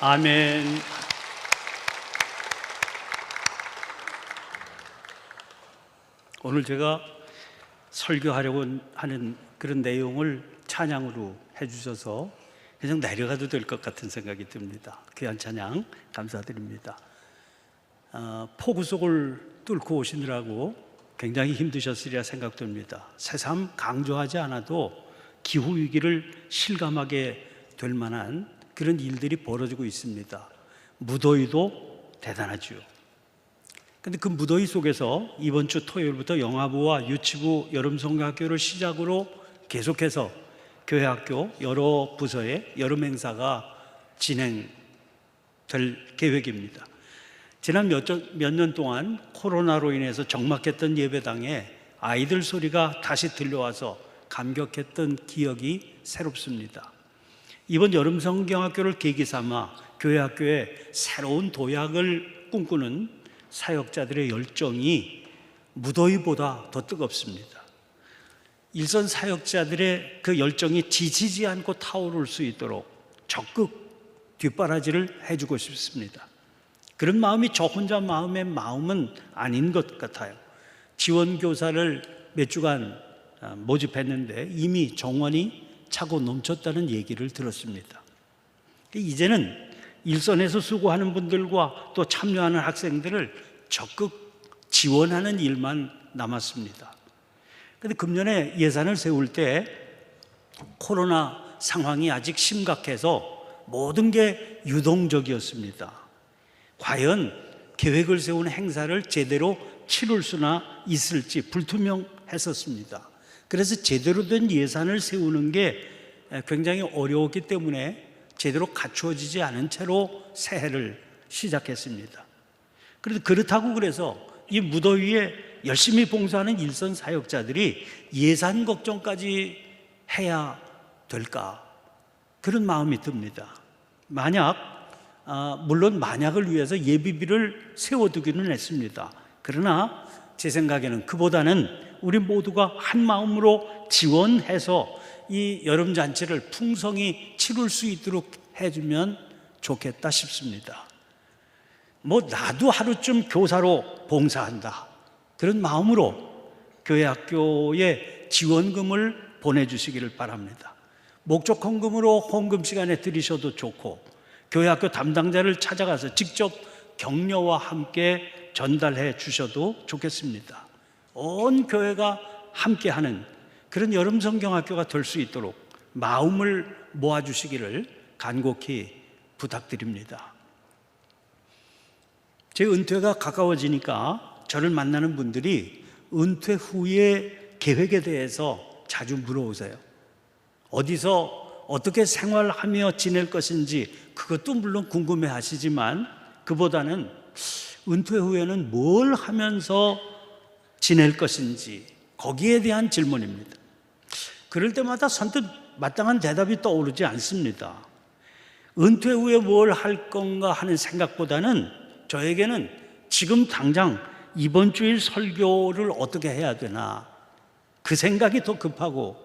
아멘. 오늘 제가 설교하려고 하는 그런 내용을 찬양으로 해주셔서 그냥 내려가도 될 것 같은 생각이 듭니다. 귀한 찬양 감사드립니다. 어, 폭우 속을 뚫고 오시느라고 굉장히 힘드셨으리라 생각됩니다. 새삼 강조하지 않아도 기후 위기를 실감하게 될 만한 그런 일들이 벌어지고 있습니다. 무더위도 대단하지요. 근데 그 무더위 속에서 이번 주 토요일부터 영화부와 유치부 여름성교학교를 시작으로 계속해서 교회 학교 여러 부서의 여름 행사가 진행될 계획입니다. 지난 몇 년 동안 코로나로 인해서 적막했던 예배당에 아이들 소리가 다시 들려와서 감격했던 기억이 새롭습니다. 이번 여름 성경학교를 계기 삼아 교회 학교에 새로운 도약을 꿈꾸는 사역자들의 열정이 무더위보다 더 뜨겁습니다. 일선 사역자들의 그 열정이 지치지 않고 타오를 수 있도록 적극 뒷바라지를 해주고 싶습니다. 그런 마음이 저 혼자 마음의 마음은 아닌 것 같아요. 지원 교사를 몇 주간 아, 모집했는데 이미 정원이 차고 넘쳤다는 얘기를 들었습니다. 이제는 일선에서 수고하는 분들과 또 참여하는 학생들을 적극 지원하는 일만 남았습니다. 근데 금년에 예산을 세울 때 코로나 상황이 아직 심각해서 모든 게 유동적이었습니다. 과연 계획을 세운 행사를 제대로 치룰 수나 있을지 불투명했었습니다. 그래서 제대로 된 예산을 세우는 게 굉장히 어려웠기 때문에 제대로 갖추어지지 않은 채로 새해를 시작했습니다. 그래도 그렇다고 그래서 이 무더위에 열심히 봉사하는 일선 사역자들이 예산 걱정까지 해야 될까? 그런 마음이 듭니다. 만약, 아, 물론 만약을 위해서 예비비를 세워두기는 했습니다. 그러나 제 생각에는 그보다는 우리 모두가 한 마음으로 지원해서 이 여름 잔치를 풍성히 치룰 수 있도록 해주면 좋겠다 싶습니다. 뭐 나도 하루쯤 교사로 봉사한다. 그런 마음으로 교회 학교에 지원금을 보내주시기를 바랍니다. 목적 헌금으로 헌금 시간에 드리셔도 좋고 교회 학교 담당자를 찾아가서 직접 격려와 함께 전달해 주셔도 좋겠습니다. 온 교회가 함께하는 그런 여름 성경학교가 될 수 있도록 마음을 모아주시기를 간곡히 부탁드립니다. 제 은퇴가 가까워지니까 저를 만나는 분들이 은퇴 후의 계획에 대해서 자주 물어오세요. 어디서 어떻게 생활하며 지낼 것인지 그것도 물론 궁금해 하시지만 그보다는 은퇴 후에는 뭘 하면서 지낼 것인지 거기에 대한 질문입니다. 그럴 때마다 선뜻 마땅한 대답이 떠오르지 않습니다. 은퇴 후에 뭘 할 건가 하는 생각보다는 저에게는 지금 당장 이번 주일 설교를 어떻게 해야 되나 그 생각이 더 급하고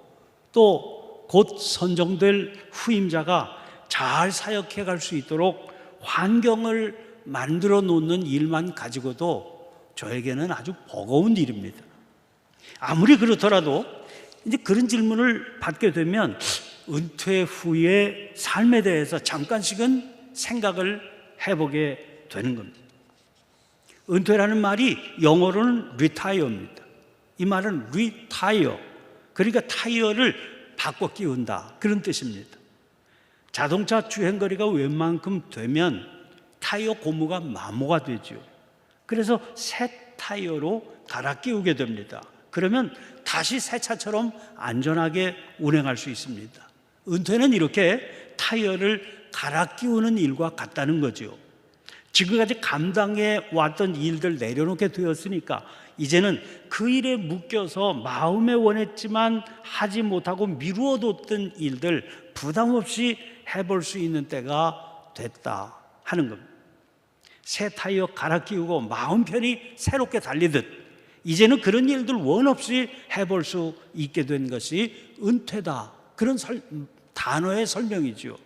또 곧 선정될 후임자가 잘 사역해 갈 수 있도록 환경을 만들어 놓는 일만 가지고도 저에게는 아주 버거운 일입니다. 아무리 그렇더라도 이제 그런 질문을 받게 되면 은퇴 후의 삶에 대해서 잠깐씩은 생각을 해보게 되는 겁니다. 은퇴라는 말이 영어로는 retire입니다. 이 말은 retire. 그러니까 타이어를 바꿔 끼운다. 그런 뜻입니다. 자동차 주행거리가 웬만큼 되면 타이어 고무가 마모가 되죠. 그래서 새 타이어로 갈아 끼우게 됩니다. 그러면 다시 새 차처럼 안전하게 운행할 수 있습니다. 은퇴는 이렇게 타이어를 갈아 끼우는 일과 같다는 거죠. 지금까지 감당해 왔던 일들 내려놓게 되었으니까 이제는 그 일에 묶여서 마음에 원했지만 하지 못하고 미루어뒀던 일들 부담 없이 해볼 수 있는 때가 됐다 하는 겁니다. 새 타이어 갈아 끼우고 마음 편히 새롭게 달리듯 이제는 그런 일들 원 없이 해볼 수 있게 된 것이 은퇴다. 그런 설, 단어의 설명이죠.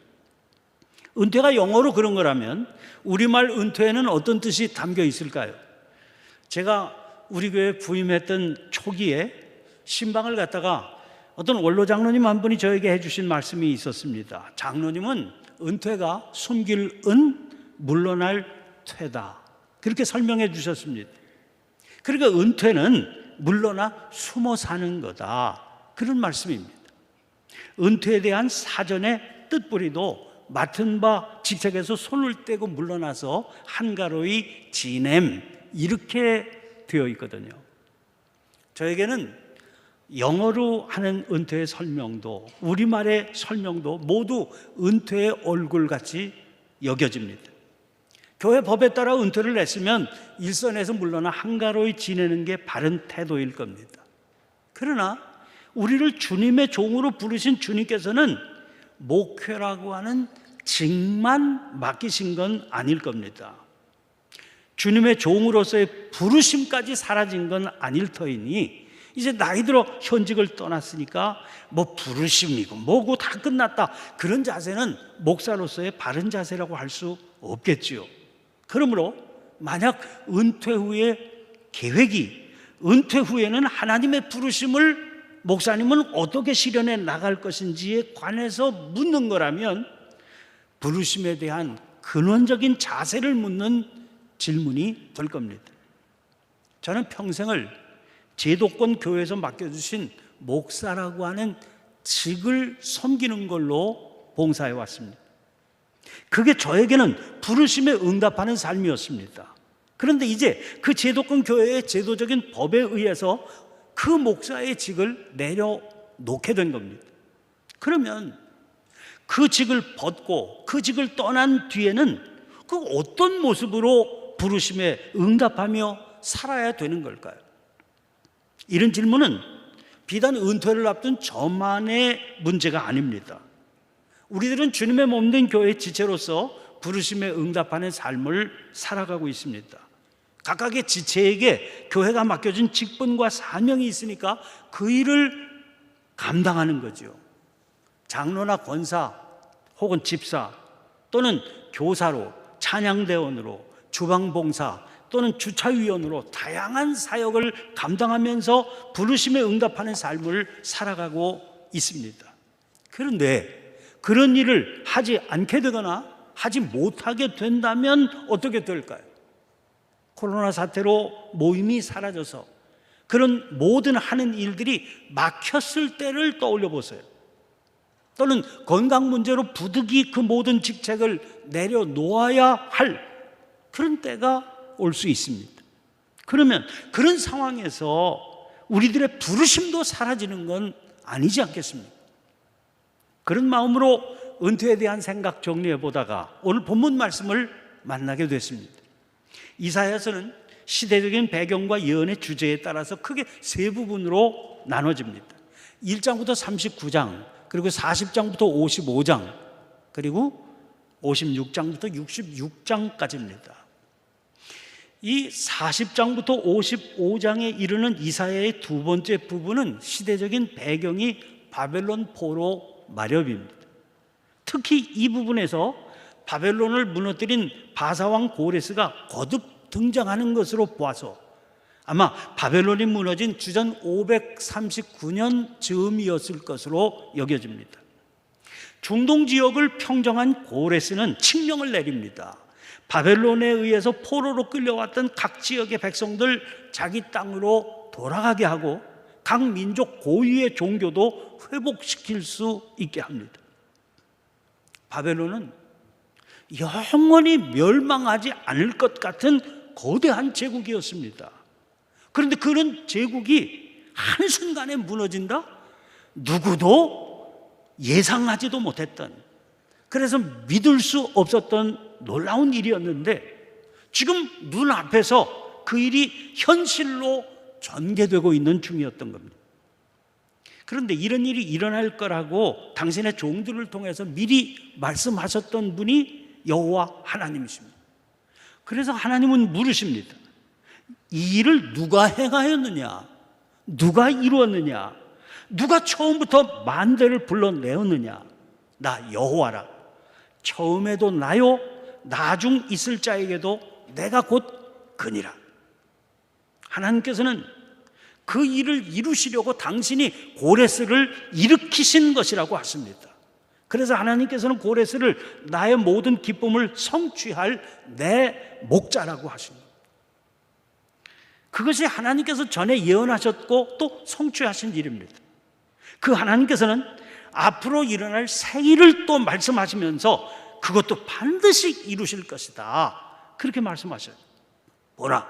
은퇴가 영어로 그런 거라면 우리말 은퇴에는 어떤 뜻이 담겨 있을까요? 제가 우리 교회 부임했던 초기에 신방을 갖다가 어떤 원로 장로님 한 분이 저에게 해주신 말씀이 있었습니다. 장로님은 은퇴가 숨길 은, 물러날 퇴다. 그렇게 설명해 주셨습니다. 그러니까 은퇴는 물러나 숨어 사는 거다. 그런 말씀입니다. 은퇴에 대한 사전의 뜻뿌리도 맡은 바 직책에서 손을 떼고 물러나서 한가로이 지냄 이렇게 되어 있거든요. 저에게는 영어로 하는 은퇴의 설명도 우리말의 설명도 모두 은퇴의 얼굴같이 여겨집니다. 교회 법에 따라 은퇴를 냈으면 일선에서 물러나 한가로이 지내는 게 바른 태도일 겁니다. 그러나 우리를 주님의 종으로 부르신 주님께서는 목회라고 하는 직만 맡기신 건 아닐 겁니다. 주님의 종으로서의 부르심까지 사라진 건 아닐 터이니 이제 나이 들어 현직을 떠났으니까 뭐 부르심이고 뭐고 다 끝났다. 그런 자세는 목사로서의 바른 자세라고 할 수 없겠지요. 그러므로 만약 은퇴 후에 계획이 은퇴 후에는 하나님의 부르심을 목사님은 어떻게 실현해 나갈 것인지에 관해서 묻는 거라면 부르심에 대한 근원적인 자세를 묻는 질문이 될 겁니다. 저는 평생을 제도권 교회에서 맡겨주신 목사라고 하는 직을 섬기는 걸로 봉사해 왔습니다. 그게 저에게는 부르심에 응답하는 삶이었습니다. 그런데 이제 그 제도권 교회의 제도적인 법에 의해서 그 목사의 직을 내려놓게 된 겁니다. 그러면 그 직을 벗고 그 직을 떠난 뒤에는 그 어떤 모습으로 부르심에 응답하며 살아야 되는 걸까요? 이런 질문은 비단 은퇴를 앞둔 저만의 문제가 아닙니다. 우리들은 주님의 몸된 교회의 지체로서 부르심에 응답하는 삶을 살아가고 있습니다. 각각의 지체에게 교회가 맡겨준 직분과 사명이 있으니까 그 일을 감당하는 거죠. 장로나 권사 혹은 집사 또는 교사로 찬양대원으로 주방봉사 또는 주차위원으로 다양한 사역을 감당하면서 부르심에 응답하는 삶을 살아가고 있습니다. 그런데 그런 일을 하지 않게 되거나 하지 못하게 된다면 어떻게 될까요? 코로나 사태로 모임이 사라져서 그런 모든 하는 일들이 막혔을 때를 떠올려 보세요. 또는 건강 문제로 부득이 그 모든 직책을 내려놓아야 할 그런 때가 올 수 있습니다. 그러면 그런 상황에서 우리들의 부르심도 사라지는 건 아니지 않겠습니까? 그런 마음으로 은퇴에 대한 생각 정리해 보다가 오늘 본문 말씀을 만나게 됐습니다. 이사야서는 시대적인 배경과 예언의 주제에 따라서 크게 세 부분으로 나눠집니다. 1장부터 39장, 그리고 40장부터 55장, 그리고 56장부터 66장까지입니다. 이 40장부터 55장에 이르는 이사야의 두 번째 부분은 시대적인 배경이 바벨론 포로 마렵입니다. 특히 이 부분에서 바벨론을 무너뜨린 바사왕 고레스가 거듭 등장하는 것으로 보아서 아마 바벨론이 무너진 주전 539년 즈음이었을 것으로 여겨집니다. 중동 지역을 평정한 고레스는 칙령을 내립니다. 바벨론에 의해서 포로로 끌려왔던 각 지역의 백성들 자기 땅으로 돌아가게 하고 각 민족 고유의 종교도 회복시킬 수 있게 합니다. 바벨론은 영원히 멸망하지 않을 것 같은 거대한 제국이었습니다. 그런데 그런 제국이 한순간에 무너진다? 누구도 예상하지도 못했던 그래서 믿을 수 없었던 놀라운 일이었는데 지금 눈앞에서 그 일이 현실로 전개되고 있는 중이었던 겁니다. 그런데 이런 일이 일어날 거라고 당신의 종들을 통해서 미리 말씀하셨던 분이 여호와 하나님이십니다. 그래서 하나님은 물으십니다. 이 일을 누가 행하였느냐? 누가 이루었느냐? 누가 처음부터 만대를 불러내었느냐? 나 여호와라. 처음에도 나요 나중 있을 자에게도 내가 곧 그니라. 하나님께서는 그 일을 이루시려고 당신이 고레스를 일으키신 것이라고 하십니다. 그래서 하나님께서는 고레스를 나의 모든 기쁨을 성취할 내 목자라고 하십니다. 그것이 하나님께서 전에 예언하셨고 또 성취하신 일입니다. 그 하나님께서는 앞으로 일어날 새 일을 또 말씀하시면서 그것도 반드시 이루실 것이다. 그렇게 말씀하셔요. 보라,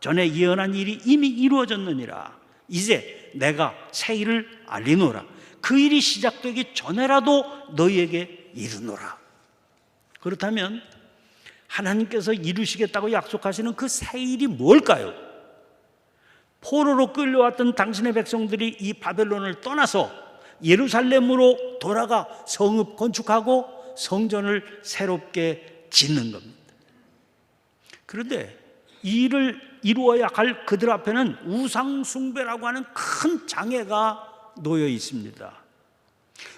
전에 예언한 일이 이미 이루어졌느니라. 이제 내가 새 일을 알리노라. 그 일이 시작되기 전에라도 너희에게 이르노라. 그렇다면 하나님께서 이루시겠다고 약속하시는 그 새 일이 뭘까요? 포로로 끌려왔던 당신의 백성들이 이 바벨론을 떠나서 예루살렘으로 돌아가 성읍 건축하고 성전을 새롭게 짓는 겁니다. 그런데 이 일을 이루어야 할 그들 앞에는 우상숭배라고 하는 큰 장애가 놓여 있습니다.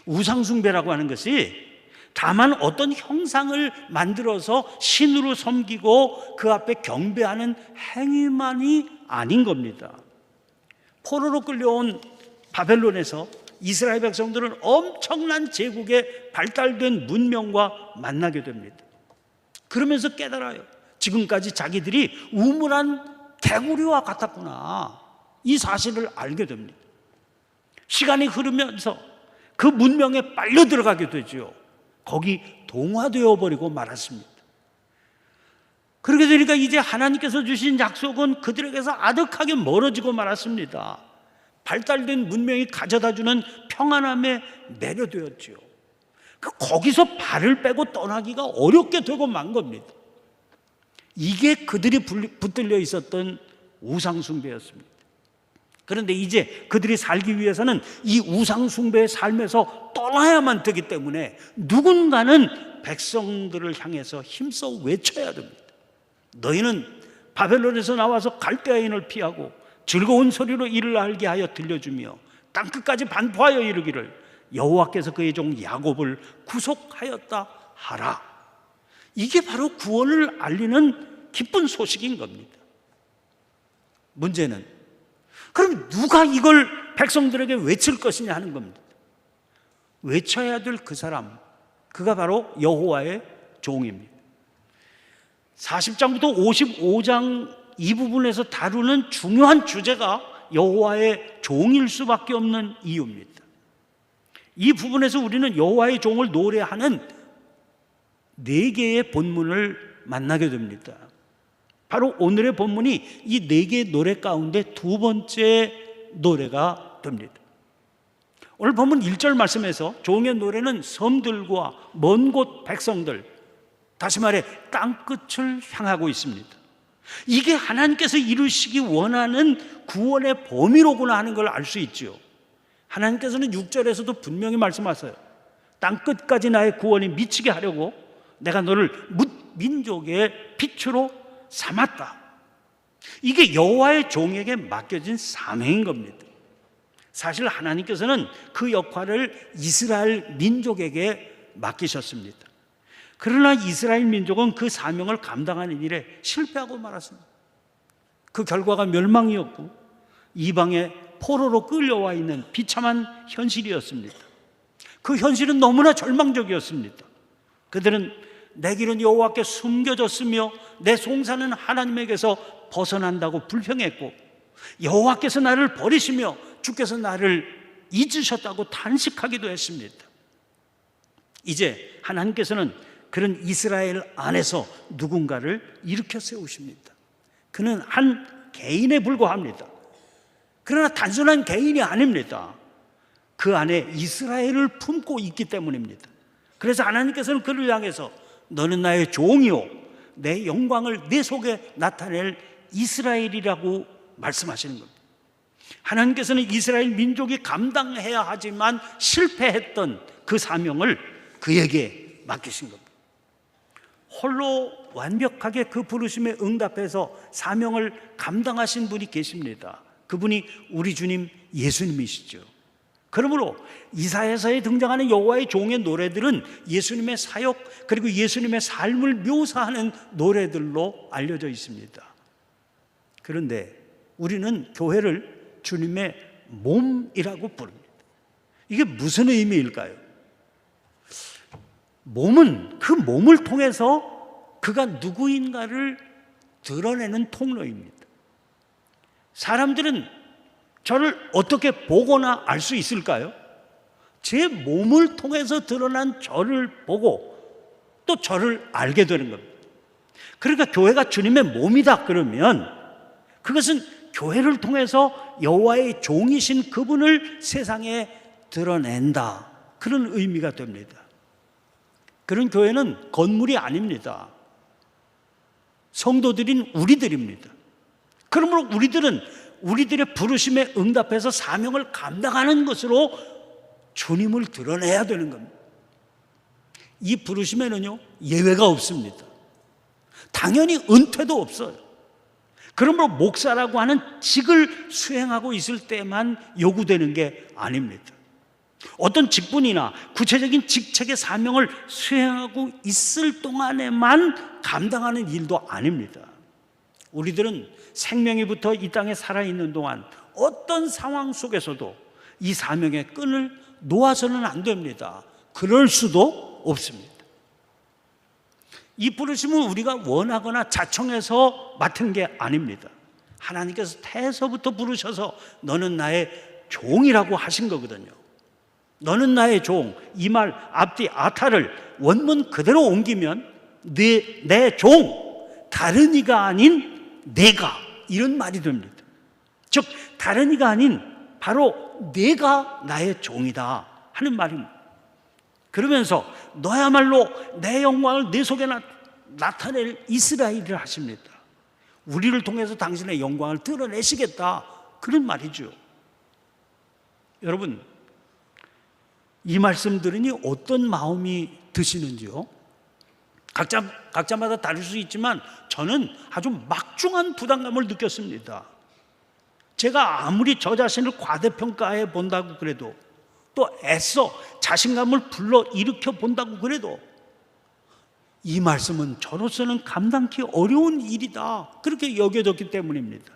우상숭배라고 하는 것이 다만 어떤 형상을 만들어서 신으로 섬기고 그 앞에 경배하는 행위만이 아닌 겁니다. 포로로 끌려온 바벨론에서 이스라엘 백성들은 엄청난 제국의 발달된 문명과 만나게 됩니다. 그러면서 깨달아요. 지금까지 자기들이 우물한 개구리와 같았구나. 이 사실을 알게 됩니다. 시간이 흐르면서 그 문명에 빨려 들어가게 되죠. 거기 동화되어 버리고 말았습니다. 그렇게 되니까 이제 하나님께서 주신 약속은 그들에게서 아득하게 멀어지고 말았습니다. 발달된 문명이 가져다 주는 평안함에 내려되었지요. 그 거기서 발을 빼고 떠나기가 어렵게 되고 만 겁니다. 이게 그들이 붙들려 있었던 우상숭배였습니다. 그런데 이제 그들이 살기 위해서는 이 우상숭배의 삶에서 떠나야만 되기 때문에 누군가는 백성들을 향해서 힘써 외쳐야 됩니다. 너희는 바벨론에서 나와서 갈대아인을 피하고 즐거운 소리로 이를 알게 하여 들려주며 땅 끝까지 반포하여 이르기를 여호와께서 그의 종 야곱을 구속하였다 하라. 이게 바로 구원을 알리는 기쁜 소식인 겁니다. 문제는 그럼 누가 이걸 백성들에게 외칠 것이냐 하는 겁니다. 외쳐야 될 그 사람, 그가 바로 여호와의 종입니다. 40장부터 55장 이 부분에서 다루는 중요한 주제가 여호와의 종일 수밖에 없는 이유입니다. 이 부분에서 우리는 여호와의 종을 노래하는 네 개의 본문을 만나게 됩니다. 바로 오늘의 본문이 이 네 개의 노래 가운데 두 번째 노래가 됩니다. 오늘 본문 1절 말씀에서 종의 노래는 섬들과 먼 곳 백성들, 다시 말해 땅끝을 향하고 있습니다. 이게 하나님께서 이루시기 원하는 구원의 범위로구나 하는 걸 알 수 있죠. 하나님께서는 6절에서도 분명히 말씀하세요. 땅 끝까지 나의 구원이 미치게 하려고 내가 너를 민족의 빛으로 삼았다. 이게 여호와의 종에게 맡겨진 사명인 겁니다. 사실 하나님께서는 그 역할을 이스라엘 민족에게 맡기셨습니다. 그러나 이스라엘 민족은 그 사명을 감당하는 일에 실패하고 말았습니다. 그 결과가 멸망이었고 이방의 포로로 끌려와 있는 비참한 현실이었습니다. 그 현실은 너무나 절망적이었습니다. 그들은 내 길은 여호와께 숨겨졌으며 내 송사는 하나님에게서 벗어난다고 불평했고 여호와께서 나를 버리시며 주께서 나를 잊으셨다고 탄식하기도 했습니다. 이제 하나님께서는 그런 이스라엘 안에서 누군가를 일으켜 세우십니다. 그는 한 개인에 불과합니다. 그러나 단순한 개인이 아닙니다. 그 안에 이스라엘을 품고 있기 때문입니다. 그래서 하나님께서는 그를 향해서 너는 나의 종이요. 내 영광을 내 속에 나타낼 이스라엘이라고 말씀하시는 겁니다. 하나님께서는 이스라엘 민족이 감당해야 하지만 실패했던 그 사명을 그에게 맡기신 겁니다. 홀로 완벽하게 그 부르심에 응답해서 사명을 감당하신 분이 계십니다. 그분이 우리 주님 예수님이시죠. 그러므로 이사야서에 등장하는 여호와의 종의 노래들은 예수님의 사역 그리고 예수님의 삶을 묘사하는 노래들로 알려져 있습니다. 그런데 우리는 교회를 주님의 몸이라고 부릅니다. 이게 무슨 의미일까요? 몸은 그 몸을 통해서 그가 누구인가를 드러내는 통로입니다. 사람들은 저를 어떻게 보거나 알 수 있을까요? 제 몸을 통해서 드러난 저를 보고 또 저를 알게 되는 겁니다. 그러니까 교회가 주님의 몸이다 그러면 그것은 교회를 통해서 여호와의 종이신 그분을 세상에 드러낸다. 그런 의미가 됩니다. 그런 교회는 건물이 아닙니다. 성도들인 우리들입니다. 그러므로 우리들은 우리들의 부르심에 응답해서 사명을 감당하는 것으로 주님을 드러내야 되는 겁니다. 이 부르심에는요, 예외가 없습니다. 당연히 은퇴도 없어요. 그러므로 목사라고 하는 직을 수행하고 있을 때만 요구되는 게 아닙니다. 어떤 직분이나 구체적인 직책의 사명을 수행하고 있을 동안에만 감당하는 일도 아닙니다. 우리들은 생명이 붙어 이 땅에 살아있는 동안 어떤 상황 속에서도 이 사명의 끈을 놓아서는 안 됩니다. 그럴 수도 없습니다. 이 부르심은 우리가 원하거나 자청해서 맡은 게 아닙니다. 하나님께서 태에서부터 부르셔서 너는 나의 종이라고 하신 거거든요. 너는 나의 종. 이 말 앞뒤 아타를 원문 그대로 옮기면 내, 내 종, 다른 이가 아닌 내가 이런 말이 됩니다. 즉 다른 이가 아닌 바로 내가 나의 종이다 하는 말입니다. 그러면서 너야말로 내 영광을 내 속에 나, 나타낼 이스라엘을 하십니다. 우리를 통해서 당신의 영광을 드러내시겠다 그런 말이죠. 여러분 이 말씀 들으니 어떤 마음이 드시는지요? 각자 각자마다 다를 수 있지만 저는 아주 막중한 부담감을 느꼈습니다. 제가 아무리 저 자신을 과대평가해 본다고 그래도 또 애써 자신감을 불러 일으켜 본다고 그래도 이 말씀은 저로서는 감당기 어려운 일이다. 그렇게 여겨졌기 때문입니다.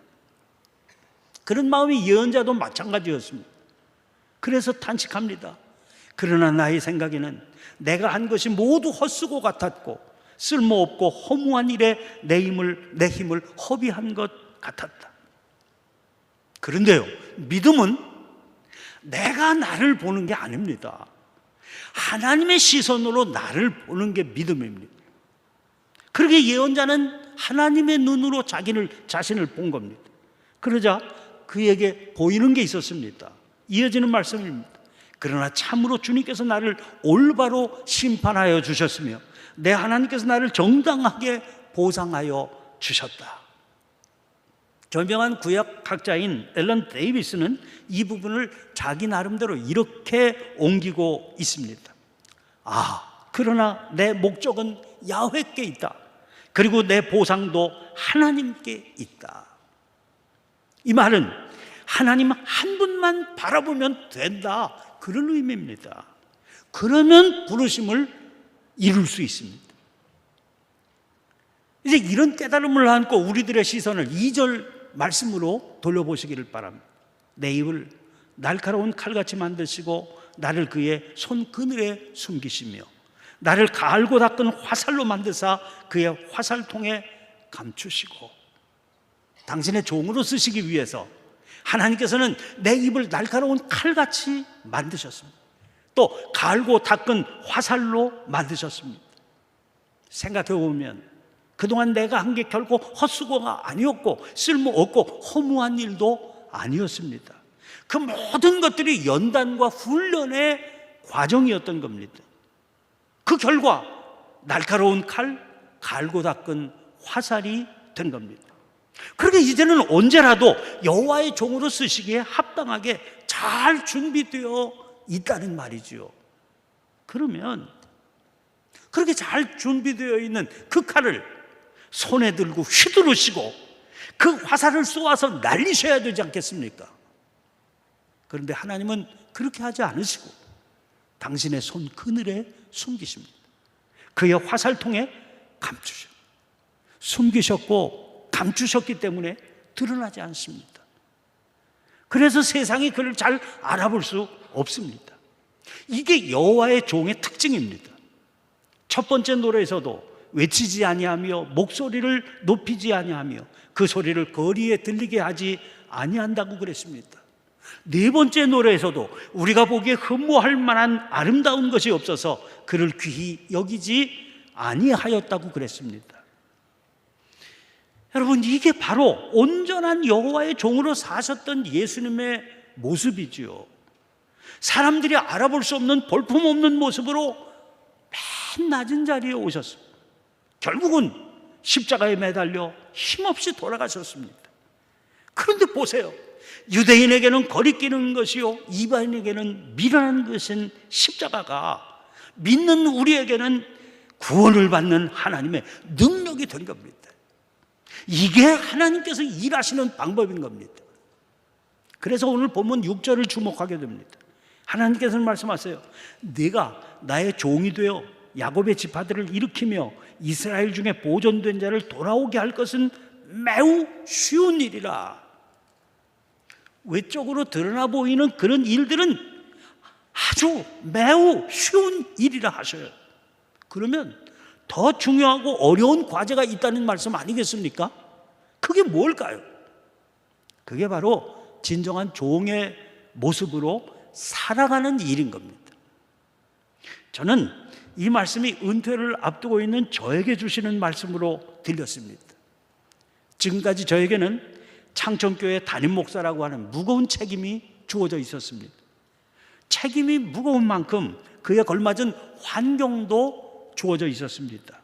그런 마음이 예언자도 마찬가지였습니다. 그래서 탄식합니다. 그러나 나의 생각에는 내가 한 것이 모두 헛수고 같았고 쓸모없고 허무한 일에 내 힘을 내 힘을 허비한 것 같았다. 그런데요, 믿음은 내가 나를 보는 게 아닙니다. 하나님의 시선으로 나를 보는 게 믿음입니다. 그렇게 예언자는 하나님의 눈으로 자기를 자신을 본 겁니다. 그러자 그에게 보이는 게 있었습니다. 이어지는 말씀입니다. 그러나 참으로 주님께서 나를 올바로 심판하여 주셨으며 내 하나님께서 나를 정당하게 보상하여 주셨다. 저명한 구약 학자인 앨런 데이비스는 이 부분을 자기 나름대로 이렇게 옮기고 있습니다. 아, 그러나 내 목적은 야훼께 있다. 그리고 내 보상도 하나님께 있다. 이 말은 하나님 한 분만 바라보면 된다. 그런 의미입니다. 그러면 부르심을 이룰 수 있습니다. 이제 이런 깨달음을 안고 우리들의 시선을 2절 말씀으로 돌려보시기를 바랍니다. 내 입을 날카로운 칼같이 만드시고 나를 그의 손 그늘에 숨기시며 나를 갈고 닦은 화살로 만드사 그의 화살통에 감추시고 당신의 종으로 쓰시기 위해서 하나님께서는 내 입을 날카로운 칼같이 만드셨습니다. 또 갈고 닦은 화살로 만드셨습니다. 생각해 보면 그동안 내가 한 게 결코 헛수고가 아니었고 쓸모없고 허무한 일도 아니었습니다. 그 모든 것들이 연단과 훈련의 과정이었던 겁니다. 그 결과 날카로운 칼, 갈고 닦은 화살이 된 겁니다. 그렇게 이제는 언제라도 여호와의 종으로 쓰시기에 합당하게 잘 준비되어 있다는 말이지요. 그러면 그렇게 잘 준비되어 있는 그 칼을 손에 들고 휘두르시고 그 화살을 쏘아서 날리셔야 되지 않겠습니까? 그런데 하나님은 그렇게 하지 않으시고 당신의 손 그늘에 숨기십니다. 그의 화살통에 감추셔. 숨기셨고 감추셨기 때문에 드러나지 않습니다. 그래서 세상이 그를 잘 알아볼 수 없습니다. 이게 여호와의 종의 특징입니다. 첫 번째 노래에서도 외치지 아니하며 목소리를 높이지 아니하며 그 소리를 거리에 들리게 하지 아니한다고 그랬습니다. 네 번째 노래에서도 우리가 보기에 흠모할 만한 아름다운 것이 없어서 그를 귀히 여기지 아니하였다고 그랬습니다. 여러분 이게 바로 온전한 여호와의 종으로 사셨던 예수님의 모습이지요. 사람들이 알아볼 수 없는 볼품 없는 모습으로 맨 낮은 자리에 오셨습니다. 결국은 십자가에 매달려 힘없이 돌아가셨습니다. 그런데 보세요. 유대인에게는 거리끼는 것이요. 이방인에게는 미련한 것인 십자가가 믿는 우리에게는 구원을 받는 하나님의 능력이 된 겁니다. 이게 하나님께서 일하시는 방법인 겁니다. 그래서 오늘 본문 6절을 주목하게 됩니다. 하나님께서는 말씀하세요. 내가 나의 종이 되어 야곱의 지파들을 일으키며 이스라엘 중에 보존된 자를 돌아오게 할 것은 매우 쉬운 일이라. 외적으로 드러나 보이는 그런 일들은 아주 매우 쉬운 일이라 하셔요. 그러면 더 중요하고 어려운 과제가 있다는 말씀 아니겠습니까? 그게 뭘까요? 그게 바로 진정한 종의 모습으로 살아가는 일인 겁니다. 저는 이 말씀이 은퇴를 앞두고 있는 저에게 주시는 말씀으로 들렸습니다. 지금까지 저에게는 창천교회 담임 목사라고 하는 무거운 책임이 주어져 있었습니다. 책임이 무거운 만큼 그에 걸맞은 환경도 주어져 있었습니다.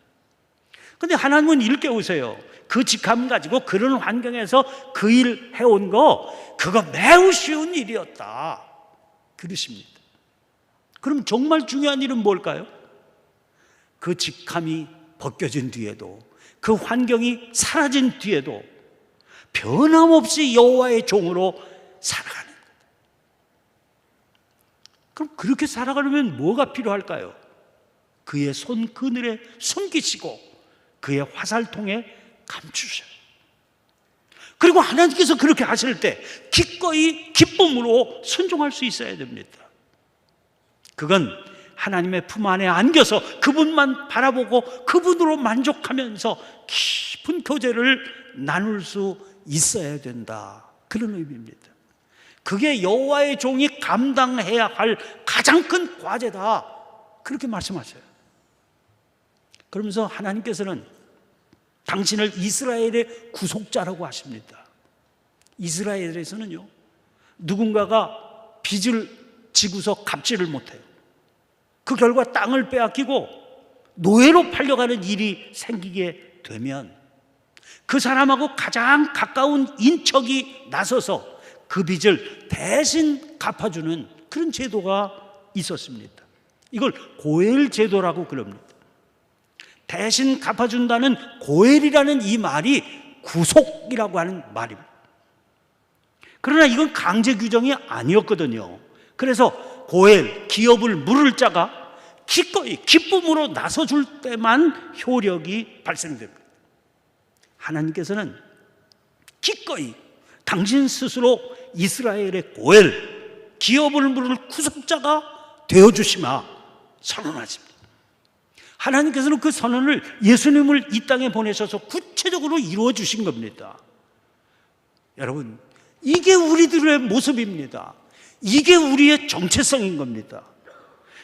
근데 하나님은 일깨우세요. 그 직함 가지고 그런 환경에서 그 일 해온 거, 그거 매우 쉬운 일이었다. 그러십니다. 그럼 정말 중요한 일은 뭘까요? 그 직함이 벗겨진 뒤에도, 그 환경이 사라진 뒤에도 변함없이 여호와의 종으로 살아가는 것. 그럼 그렇게 살아가려면 뭐가 필요할까요? 그의 손 그늘에 숨기시고 그의 화살통에 감추셔요. 그리고 하나님께서 그렇게 하실 때 기꺼이 기쁨으로 순종할 수 있어야 됩니다. 그건 하나님의 품 안에 안겨서 그분만 바라보고 그분으로 만족하면서 깊은 교제를 나눌 수 있어야 된다. 그런 의미입니다. 그게 여호와의 종이 감당해야 할 가장 큰 과제다. 그렇게 말씀하셔요. 그러면서 하나님께서는 당신을 이스라엘의 구속자라고 하십니다. 이스라엘에서는요, 누군가가 빚을 지고서 갚지를 못해요. 그 결과 땅을 빼앗기고 노예로 팔려가는 일이 생기게 되면 그 사람하고 가장 가까운 인척이 나서서 그 빚을 대신 갚아주는 그런 제도가 있었습니다. 이걸 고엘 제도라고 그럽니다. 대신 갚아준다는 고엘이라는 이 말이 구속이라고 하는 말입니다. 그러나 이건 강제 규정이 아니었거든요. 그래서 고엘, 기업을 물을 자가 기꺼이 기쁨으로 나서줄 때만 효력이 발생됩니다. 하나님께서는 기꺼이 당신 스스로 이스라엘의 고엘, 기업을 물을 구속자가 되어주시마 선언하십니다. 하나님께서는 그 선언을 예수님을 이 땅에 보내셔서 구체적으로 이루어 주신 겁니다. 여러분, 이게 우리들의 모습입니다. 이게 우리의 정체성인 겁니다.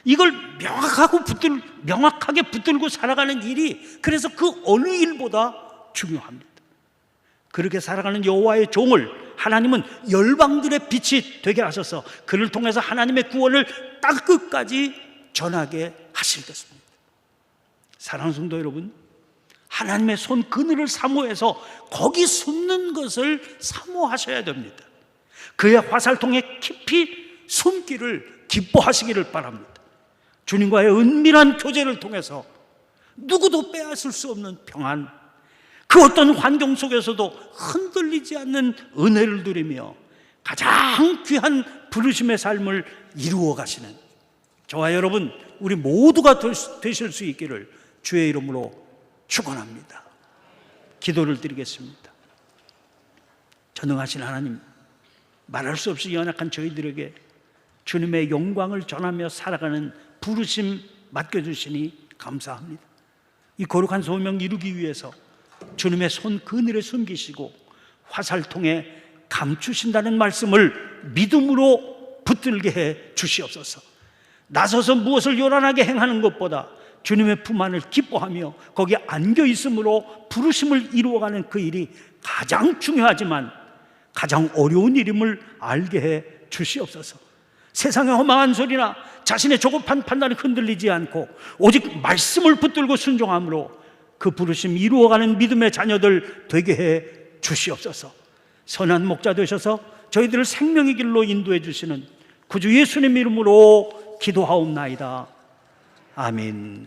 이걸 명확하고 붙들, 명확하게 붙들고 살아가는 일이 그래서 그 어느 일보다 중요합니다. 그렇게 살아가는 여호와의 종을 하나님은 열방들의 빛이 되게 하셔서 그를 통해서 하나님의 구원을 땅 끝까지 전하게 하실 것입니다. 사랑하는 성도 여러분, 하나님의 손 그늘을 사모해서 거기 숨는 것을 사모하셔야 됩니다. 그의 화살통에 깊이 숨기를 기뻐하시기를 바랍니다. 주님과의 은밀한 교제를 통해서 누구도 빼앗을 수 없는 평안, 그 어떤 환경 속에서도 흔들리지 않는 은혜를 누리며 가장 귀한 부르심의 삶을 이루어 가시는 저와 여러분 우리 모두가 되실 수 있기를 주의 이름으로 축원합니다. 기도를 드리겠습니다. 전능하신 하나님 말할 수 없이 연약한 저희들에게 주님의 영광을 전하며 살아가는 부르심 맡겨주시니 감사합니다. 이 거룩한 소명 이루기 위해서 주님의 손 그늘에 숨기시고 화살통에 감추신다는 말씀을 믿음으로 붙들게 해 주시옵소서. 나서서 무엇을 요란하게 행하는 것보다 주님의 품 안을 기뻐하며 거기에 안겨 있음으로 부르심을 이루어가는 그 일이 가장 중요하지만 가장 어려운 일임을 알게 해 주시옵소서. 세상의 험한 소리나 자신의 조급한 판단이 흔들리지 않고 오직 말씀을 붙들고 순종함으로 그 부르심 이루어가는 믿음의 자녀들 되게 해 주시옵소서. 선한 목자 되셔서 저희들을 생명의 길로 인도해 주시는 구주 예수님 이름으로 기도하옵나이다. 아멘.